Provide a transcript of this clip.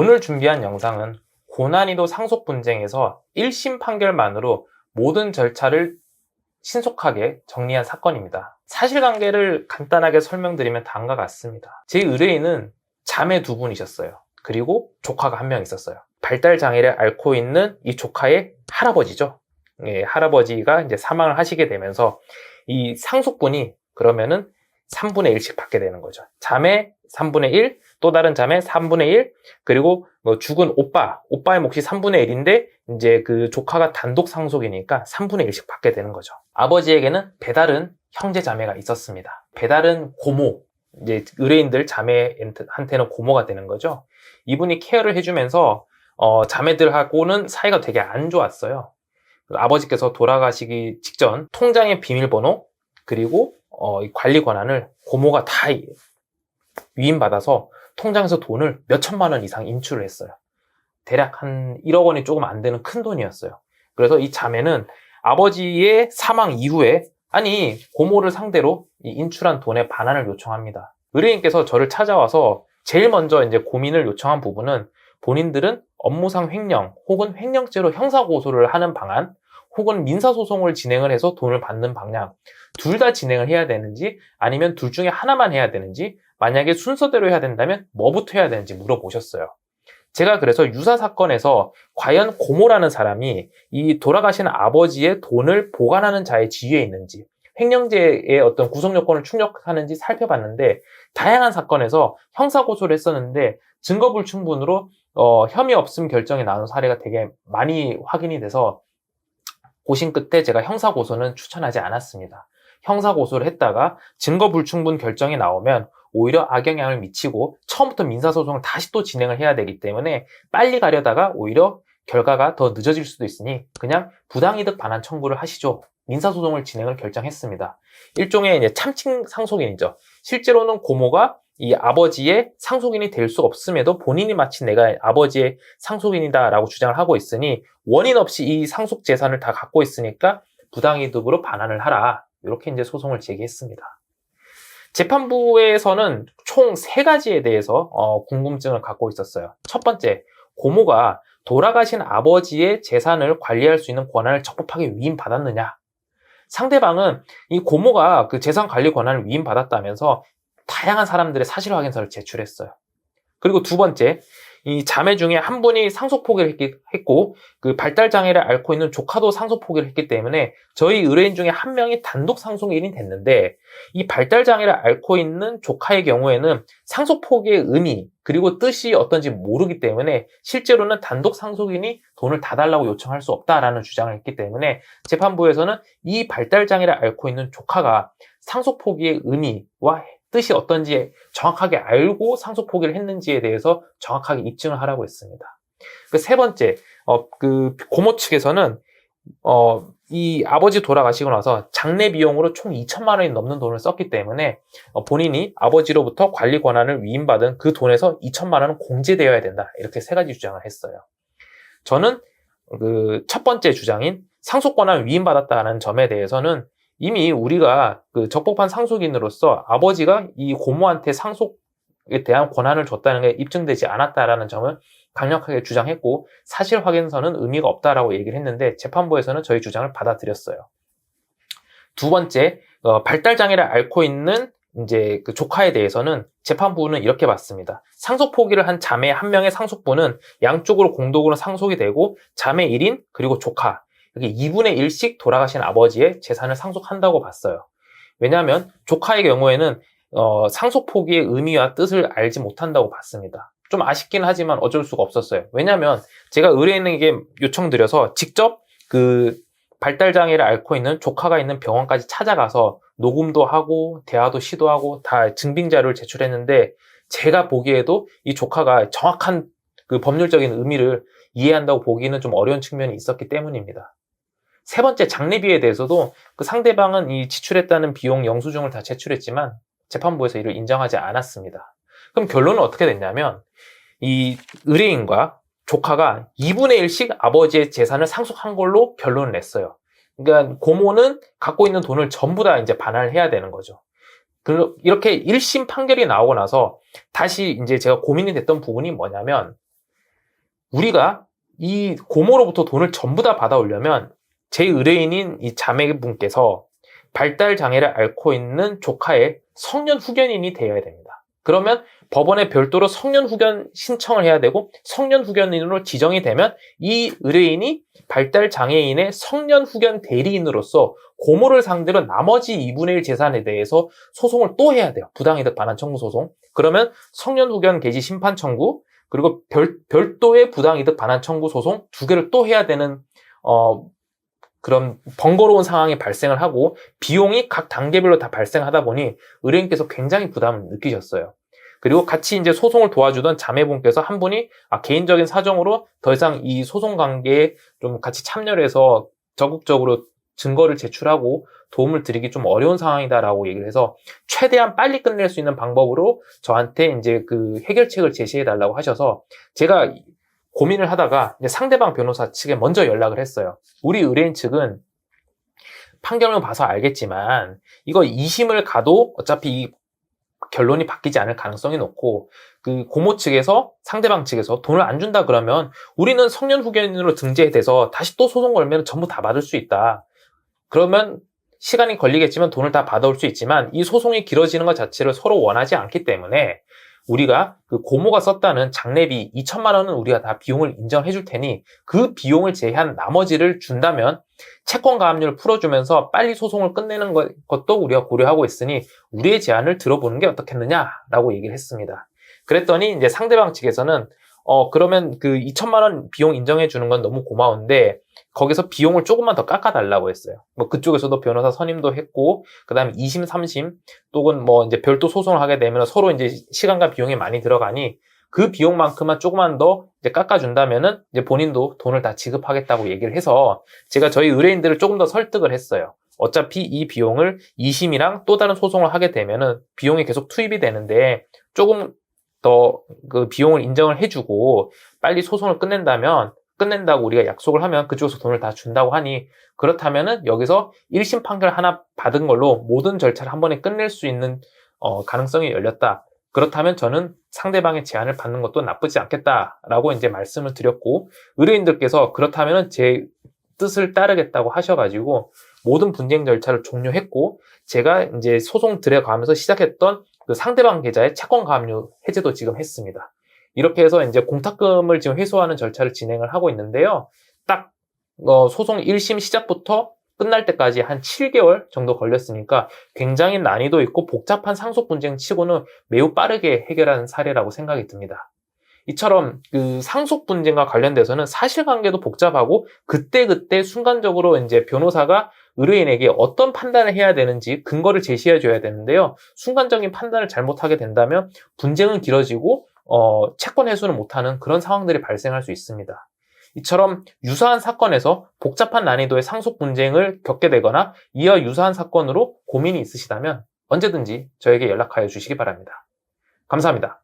오늘 준비한 영상은 고난이도 상속 분쟁에서 1심 판결만으로 모든 절차를 신속하게 정리한 사건입니다. 사실관계를 간단하게 설명드리면 다음과 같습니다. 제 의뢰인은 자매 두 분이셨어요. 그리고 조카가 한 명 있었어요. 발달 장애를 앓고 있는 이 조카의 할아버지죠. 예, 할아버지가 이제 사망을 하시게 되면서 이 상속분이 그러면은 3분의 1씩 받게 되는 거죠. 자매 3분의 1, 또 다른 자매 3분의 1, 그리고 뭐 죽은 오빠, 오빠의 몫이 3분의 1인데 이제 그 조카가 단독 상속이니까 3분의 1씩 받게 되는 거죠. 아버지에게는 배다른 형제 자매가 있었습니다. 배다른 고모, 이제 의뢰인들 자매한테는 고모가 되는 거죠. 이분이 케어를 해주면서 어, 자매들하고는 사이가 되게 안 좋았어요. 그 아버지께서 돌아가시기 직전 통장의 비밀번호 그리고 어, 이 관리 권한을 고모가 다 위임받아서 통장에서 돈을 몇 천만 원 이상 인출을 했어요. 대략 한 1억 원이 조금 안 되는 큰 돈이었어요. 그래서 이 자매는 아버지의 사망 이후에 아니 고모를 상대로 이 인출한 돈의 반환을 요청합니다. 의뢰인께서 저를 찾아와서 제일 먼저 이제 고민을 요청한 부분은 본인들은 업무상 횡령 혹은 횡령죄로 형사 고소를 하는 방안 혹은 민사 소송을 진행을 해서 돈을 받는 방향 둘 다 진행을 해야 되는지 아니면 둘 중에 하나만 해야 되는지 만약에 순서대로 해야 된다면 뭐부터 해야 되는지 물어보셨어요. 제가 그래서 유사 사건에서 과연 고모라는 사람이 이 돌아가신 아버지의 돈을 보관하는 자의 지위에 있는지 횡령죄의 어떤 구성 요건을 충족하는지 살펴봤는데 다양한 사건에서 형사 고소를 했었는데 증거 불충분으로 어, 혐의 없음 결정이 나온 사례가 되게 많이 확인이 돼서 고심 끝에 제가 형사 고소는 추천하지 않았습니다. 형사 고소를 했다가 증거 불충분 결정이 나오면 오히려 악영향을 미치고 처음부터 민사소송을 다시 또 진행을 해야 되기 때문에 빨리 가려다가 오히려 결과가 더 늦어질 수도 있으니 그냥 부당이득 반환 청구를 하시죠. 민사소송을 진행을 결정했습니다. 일종의 이제 참칭 상속인이죠. 실제로는 고모가 이 아버지의 상속인이 될 수 없음에도 본인이 마치 내가 아버지의 상속인이다라고 주장을 하고 있으니 원인 없이 이 상속 재산을 다 갖고 있으니까 부당이득으로 반환을 하라. 이렇게 이제 소송을 제기했습니다. 재판부에서는 총 세 가지에 대해서 어, 궁금증을 갖고 있었어요. 첫 번째, 고모가 돌아가신 아버지의 재산을 관리할 수 있는 권한을 적법하게 위임받았느냐. 상대방은 이 고모가 그 재산 관리 권한을 위임받았다면서 다양한 사람들의 사실 확인서를 제출했어요. 그리고 두 번째, 이 자매 중에 한 분이 상속 포기를 했고 그 발달 장애를 앓고 있는 조카도 상속 포기를 했기 때문에 저희 의뢰인 중에 한 명이 단독 상속인이 됐는데 이 발달 장애를 앓고 있는 조카의 경우에는 상속 포기의 의미 그리고 뜻이 어떤지 모르기 때문에 실제로는 단독 상속인이 돈을 다 달라고 요청할 수 없다라는 주장을 했기 때문에 재판부에서는 이 발달 장애를 앓고 있는 조카가 상속 포기의 의미와 뜻이 어떤지 정확하게 알고 상속 포기를 했는지에 대해서 정확하게 입증을 하라고 했습니다. 그 세 번째, 어, 그 고모 측에서는 어, 이 아버지 돌아가시고 나서 장례 비용으로 총 2천만 원이 넘는 돈을 썼기 때문에 어, 본인이 아버지로부터 관리 권한을 위임받은 그 돈에서 2천만 원은 공제되어야 된다. 이렇게 세 가지 주장을 했어요. 저는 그 첫 번째 주장인 상속 권한 위임받았다는 점에 대해서는 이미 우리가 그 적법한 상속인으로서 아버지가 이 고모한테 상속에 대한 권한을 줬다는 게 입증되지 않았다라는 점을 강력하게 주장했고 사실 확인서는 의미가 없다라고 얘기를 했는데 재판부에서는 저희 주장을 받아들였어요. 두 번째, 어, 발달 장애를 앓고 있는 이제 그 조카에 대해서는 재판부는 이렇게 봤습니다. 상속 포기를 한 자매 한 명의 상속분은 양쪽으로 공동으로 상속이 되고 자매 1인 그리고 조카 이렇게 2분의 1씩 돌아가신 아버지의 재산을 상속한다고 봤어요. 왜냐하면 조카의 경우에는 어, 상속 포기의 의미와 뜻을 알지 못한다고 봤습니다. 좀 아쉽긴 하지만 어쩔 수가 없었어요. 왜냐하면 제가 의뢰인에게 요청드려서 직접 그 발달 장애를 앓고 있는 조카가 있는 병원까지 찾아가서 녹음도 하고 대화도 시도하고 다 증빙 자료를 제출했는데 제가 보기에도 이 조카가 정확한 그 법률적인 의미를 이해한다고 보기는 좀 어려운 측면이 있었기 때문입니다. 세 번째 장례비에 대해서도 그 상대방은 이 지출했다는 비용 영수증을 다 제출했지만 재판부에서 이를 인정하지 않았습니다. 그럼 결론은 어떻게 됐냐면 이 의뢰인과 조카가 2분의 1씩 아버지의 재산을 상속한 걸로 결론을 냈어요. 그러니까 고모는 갖고 있는 돈을 전부 다 이제 반환을 해야 되는 거죠. 이렇게 1심 판결이 나오고 나서 다시 이제 제가 고민이 됐던 부분이 뭐냐면 우리가 이 고모로부터 돈을 전부 다 받아오려면 제 의뢰인인 이 자매분께서 발달 장애를 앓고 있는 조카의 성년 후견인이 되어야 됩니다. 그러면 법원에 별도로 성년 후견 신청을 해야 되고 성년 후견인으로 지정이 되면 이 의뢰인이 발달 장애인의 성년 후견 대리인으로서 고모를 상대로 나머지 2분의 1 재산에 대해서 소송을 또 해야 돼요. 부당이득 반환 청구 소송. 그러면 성년 후견 개시 심판 청구 그리고 별, 별도의 부당이득 반환 청구 소송 두 개를 또 해야 되는 어, 그런 번거로운 상황이 발생을 하고 비용이 각 단계별로 다 발생하다 보니 의뢰인께서 굉장히 부담을 느끼셨어요. 그리고 같이 이제 소송을 도와주던 자매분께서 한 분이 아, 개인적인 사정으로 더 이상 이 소송 관계에 좀 같이 참여를 해서 적극적으로 증거를 제출하고 도움을 드리기 좀 어려운 상황이다라고 얘기를 해서 최대한 빨리 끝낼 수 있는 방법으로 저한테 이제 그 해결책을 제시해 달라고 하셔서 제가 고민을 하다가 상대방 변호사 측에 먼저 연락을 했어요. 우리 의뢰인 측은 판결을 봐서 알겠지만 이거 2심을 가도 어차피 이 결론이 바뀌지 않을 가능성이 높고 그 고모 측에서 상대방 측에서 돈을 안 준다 그러면 우리는 성년 후견인으로 등재돼서 다시 또 소송 걸면 전부 다 받을 수 있다. 그러면 시간이 걸리겠지만 돈을 다 받아올 수 있지만 이 소송이 길어지는 것 자체를 서로 원하지 않기 때문에 우리가 그 고모가 썼다는 장례비 2천만 원은 우리가 다 비용을 인정해 줄 테니 그 비용을 제한 나머지를 준다면 채권 가압류를 풀어주면서 빨리 소송을 끝내는 것도 우리가 고려하고 있으니 우리의 제안을 들어보는 게 어떻겠느냐라고 얘기를 했습니다. 그랬더니 이제 상대방 측에서는 어 그러면 그 2천만 원 비용 인정해 주는 건 너무 고마운데 거기서 비용을 조금만 더 깎아달라고 했어요. 뭐 그쪽에서도 변호사 선임도 했고, 그 다음에 2심, 3심, 또는 뭐 이제 별도 소송을 하게 되면 서로 이제 시간과 비용이 많이 들어가니 그 비용만큼만 조금만 더 이제 깎아준다면은 이제 본인도 돈을 다 지급하겠다고 얘기를 해서 제가 저희 의뢰인들을 조금 더 설득을 했어요. 어차피 이 비용을 2심이랑 또 다른 소송을 하게 되면은 비용이 계속 투입이 되는데 조금 더 그 비용을 인정을 해주고 빨리 소송을 끝낸다면 끝낸다고 우리가 약속을 하면 그쪽에서 돈을 다 준다고 하니 그렇다면은 여기서 1심 판결 하나 받은 걸로 모든 절차를 한 번에 끝낼 수 있는 어, 가능성이 열렸다. 그렇다면 저는 상대방의 제안을 받는 것도 나쁘지 않겠다라고 이제 말씀을 드렸고 의뢰인들께서 그렇다면은 제 뜻을 따르겠다고 하셔가지고 모든 분쟁 절차를 종료했고 제가 이제 소송 들어가면서 시작했던 그 상대방 계좌의 채권 가압류 해제도 지금 했습니다. 이렇게 해서 이제 공탁금을 지금 회수하는 절차를 진행을 하고 있는데요. 딱 어, 소송 1심 시작부터 끝날 때까지 한 7개월 정도 걸렸으니까 굉장히 난이도 있고 복잡한 상속 분쟁 치고는 매우 빠르게 해결하는 사례라고 생각이 듭니다. 이처럼 그 상속 분쟁과 관련돼서는 사실관계도 복잡하고 그때그때 순간적으로 이제 변호사가 의뢰인에게 어떤 판단을 해야 되는지 근거를 제시해 줘야 되는데요. 순간적인 판단을 잘못하게 된다면 분쟁은 길어지고 어, 채권 회수를 못하는 그런 상황들이 발생할 수 있습니다. 이처럼 유사한 사건에서 복잡한 난이도의 상속 분쟁을 겪게 되거나 이와 유사한 사건으로 고민이 있으시다면 언제든지 저에게 연락하여 주시기 바랍니다. 감사합니다.